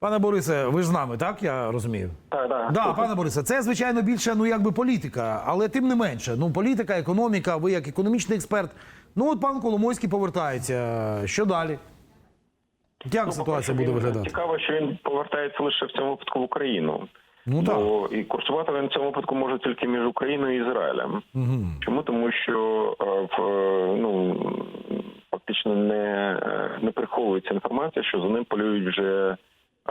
Пане Борисе, ви ж з нами, так я розумію? Так, так. Да, пане Борисе, це звичайно більше ну якби політика, але тим не менше. Ну, політика, економіка, ви як економічний експерт. Ну от пан Коломойський повертається. Що далі? Як ситуація буде виглядати? Цікаво, що він повертається лише в цьому випадку в Україну. Ну так. Бо і курсувати він в цьому випадку може тільки між Україною і Ізраїлем. Угу. Чому? Тому що е, в е, ну фактично не, е, не приховується інформація, що за ним полюють вже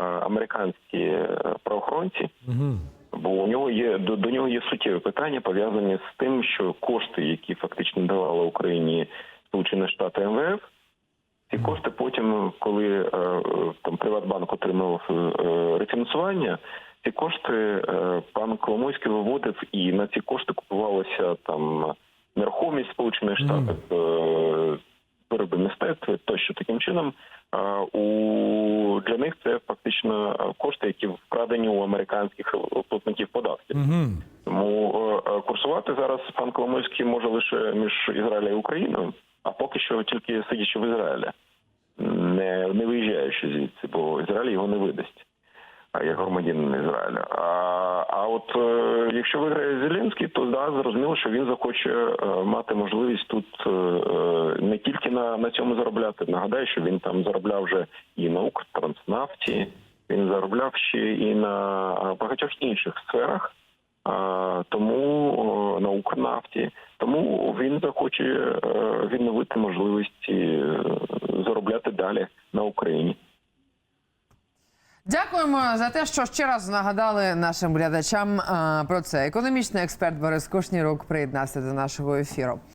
американські е, правоохоронці. Угу. Бо у нього є до, до нього є суттєві питання пов'язані з тим, що кошти, які фактично давали Україні Сполучені Штати МВФ, ці кошти потім, коли е, е, там Приватбанк отримав рефінансування, ці кошти пан Коломойський виводив, і на ці кошти купувалася там нерухомість Сполучених Штатів, вироби мистецтва тощо таким чином. У для них це фактично кошти, які вкрадені у американських платників податків. Угу. Тому е, е, курсувати зараз пан Коломойський може лише між Ізраїлем і Україною, а поки що тільки сидячи в Ізраїлі, не, не виїжджаючи звідси, бо Ізраїль його не видасть. а як громадянин Ізраїля. А от е, якщо виграє Зеленський, то да, зрозуміло, що він захоче е, мати можливість тут е, не тільки на, на цьому заробляти. Нагадаю, що він там заробляв вже і на Укртранснафті, він заробляв ще і на багатьох інших сферах. Тому на Укрнафті, тому він захоче відновити можливості заробляти далі на Україні. Дякуємо за те, що ще раз нагадали нашим глядачам про це. Економічний експерт Борис Кушнірук приєднався до нашого ефіру.